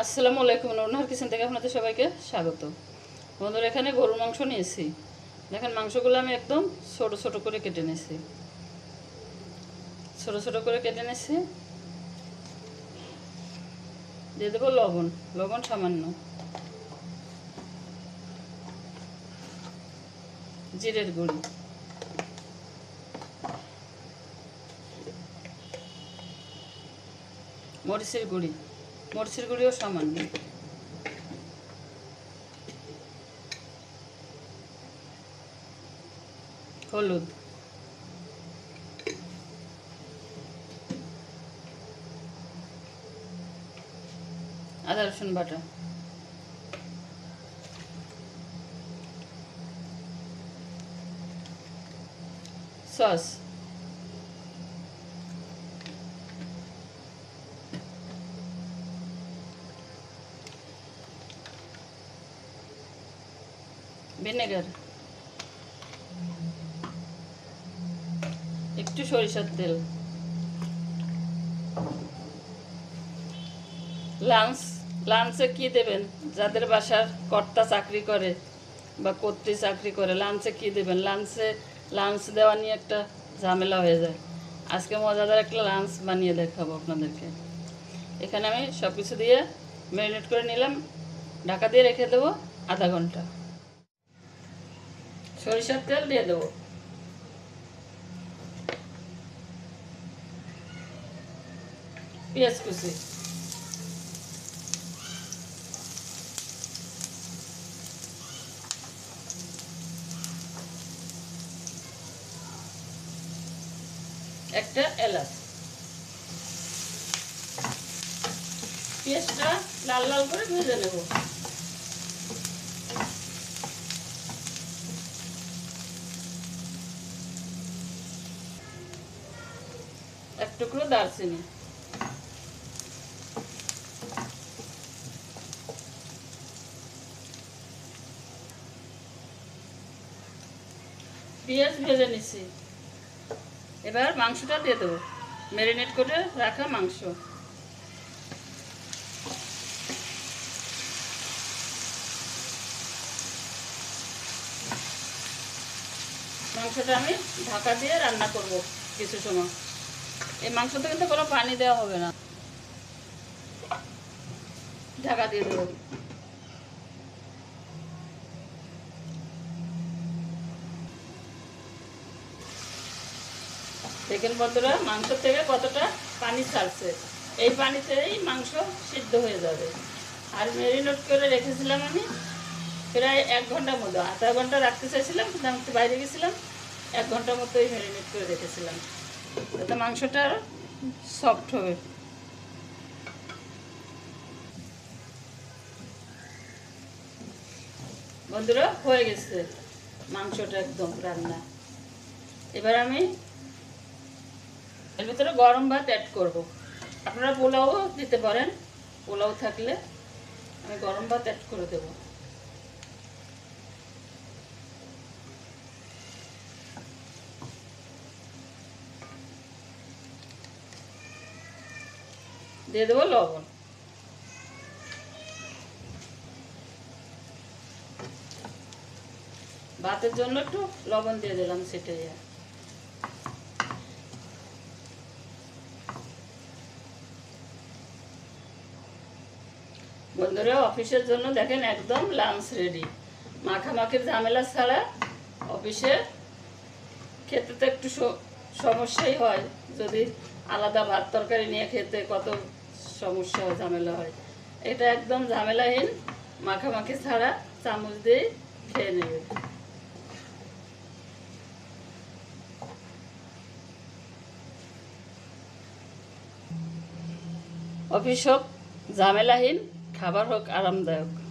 আসসালামু আলাইকুম নরনার কিচেন থেকে আপনাদের সবাইকে স্বাগত। বন্ধুরা, এখানে গরুর মাংস নিয়েছি। দেখেন, মাংসগুলো আমি একদম ছোট ছোট করে কেটে নিয়েছি। ছোট ছোট করে কেটে নিয়েছি। দিয়ে দেবো লবণ। লবণ সামান্য। জিরের গুঁড়ি। মরিচের গুঁড়ি। মরিচের গুঁড়িও সামান্য হলুদ। আদা রসুন বাটা। সস। ভিনেগার। একটু সরিষার তেল। লাঞ্চ লাঞ্চে কি দেবেন? যাদের বাসার কর্তা চাকরি করে বা কর্ত্রী চাকরি করে লাঞ্চে কি দেবেন? লাঞ্চে লাঞ্চ দেওয়া নিয়ে একটা ঝামেলা হয়ে যায়। আজকে মজাদার একটা লাঞ্চ বানিয়ে দেখাবো আপনাদেরকে। এখানে আমি সব কিছু দিয়ে ম্যারিনেট করে নিলাম। ঢাকা দিয়ে রেখে দেবো আধা ঘণ্টা। সরিষার তেল দিয়ে দেবো। পেঁয়াজ কুচি। একটা এলাচ। পেঁয়াজটা লাল লাল করে ভেজে নেব। এক টুকরো দারচিনি। পেঁয়াজ ভেজে নিছি। এবার মাংসটা দিয়ে দেবো। ম্যারিনেট করে রাখা মাংস। মাংসটা আমি ঢাকা দিয়ে রান্না করব কিছু সময়। এই মাংসতে কিন্তু কোনো পানি দেওয়া হবে না। ঢাকা দিয়ে দেবো। দেখেন বন্ধুরা, মাংস থেকে কতটা পানি ছাড়ছে। এই পানিতেই মাংস সিদ্ধ হয়ে যাবে। আর ম্যারিনেট করে রেখেছিলাম আমি প্রায় এক ঘণ্টার মতো। আধা ঘণ্টা রাখতে চাইছিলাম, কিন্তু আমি বাইরে গেছিলাম। এক ঘণ্টার মতোই ম্যারিনেট করে রেখেছিলাম। যাতে মাংসটা সফট হবে। বন্ধুরা, হয়ে গেছে মাংসটা একদম রান্না। এবার আমি এর ভিতরে গরম ভাত অ্যাড করব। আপনারা পোলাও দিতে পারেন। পোলাও থাকলে আমি গরম ভাত অ্যাড করে দেবো। দিয়ে দেবো লবণ। ভাতের জন্য একটু লবণ দিয়ে দিলাম, সেটাই বন্ধুরা, অফিসের জন্য দেখেন একদম লাঞ্চ রেডি মাখামাখির ঝামেলা ছাড়া অফিসে খেতে তো একটু সমস্যাই হয়। যদি আলাদা ভাত তরকারি নিয়ে খেতে কত সমস্যা, ঝামেলা হয়। এটা একদম ঝামেলাহীন, মাখামাখি ছাড়া চামচ দিয়ে খেয়ে নেবে। অফিস হোক, ঝামেলাহীন, খাবার হোক, আরামদায়ক।